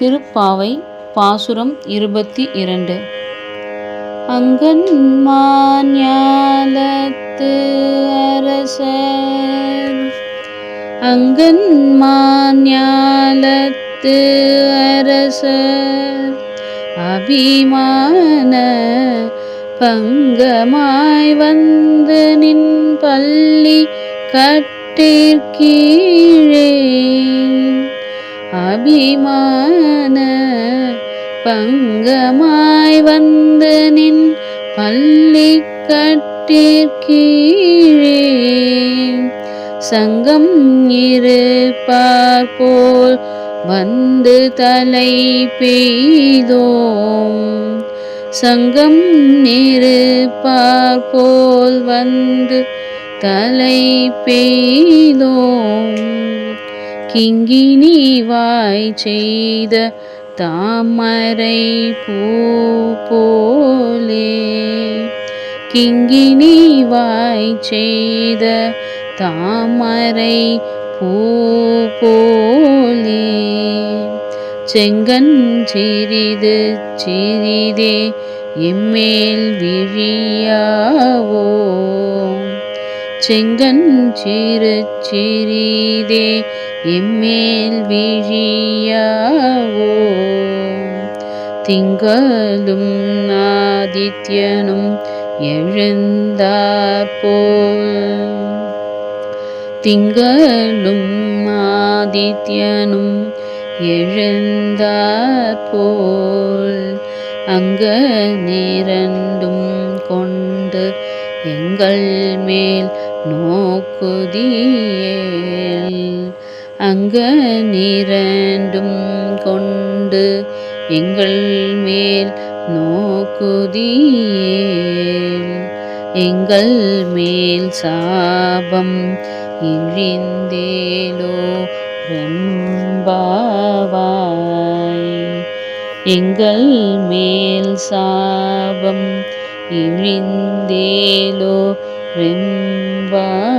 திருப்பாவை பாசுரம் இருபத்தி இரண்டு. அங்கன் மாஞாலத்து அரசர். அங்கன் மாஞாலத்து அரசர். அபிமான பங்கமாய் வந்து நின் பள்ளி கட்டிற்கீழ் அபிமான பங்கமாய் வந்து நின் பள்ளி கட்டிற்கீழே சங்கம் இருப்பார் போல் வந்து தலை பெய்தோம். சங்கம் இருப்பார் போல் வந்து தலை பெய்தோம். கிங்கினி வாய் செய்த தாமரை பூ போலே. கிங்கினி வாய் செய்த தாமரை பூ போலே. செங்கன் சிறிது சிறிதே எம்மேல் விழியாவோ. செங்கன் சிறு சிறிதே எம்மேல் விழியாவோ? திங்களும் ஆதித்யனும் எழுந்தாற்போல் திங்களும் ஆதித்யனும் எழுந்தாற்போல் அங்க நிரண்டும் கொண்டு எங்கள் மேல் நோக்குதிய அங்க நிரண்டும் கொண்டு எங்கள் மேல் நோக்குதியேல் எங்கள் மேல் சாபம் இழிந்தேலோ ரெம்பாவாய். எங்கள் மேல் சாபம் இழிந்தேலோ ரெம்பாவாய்.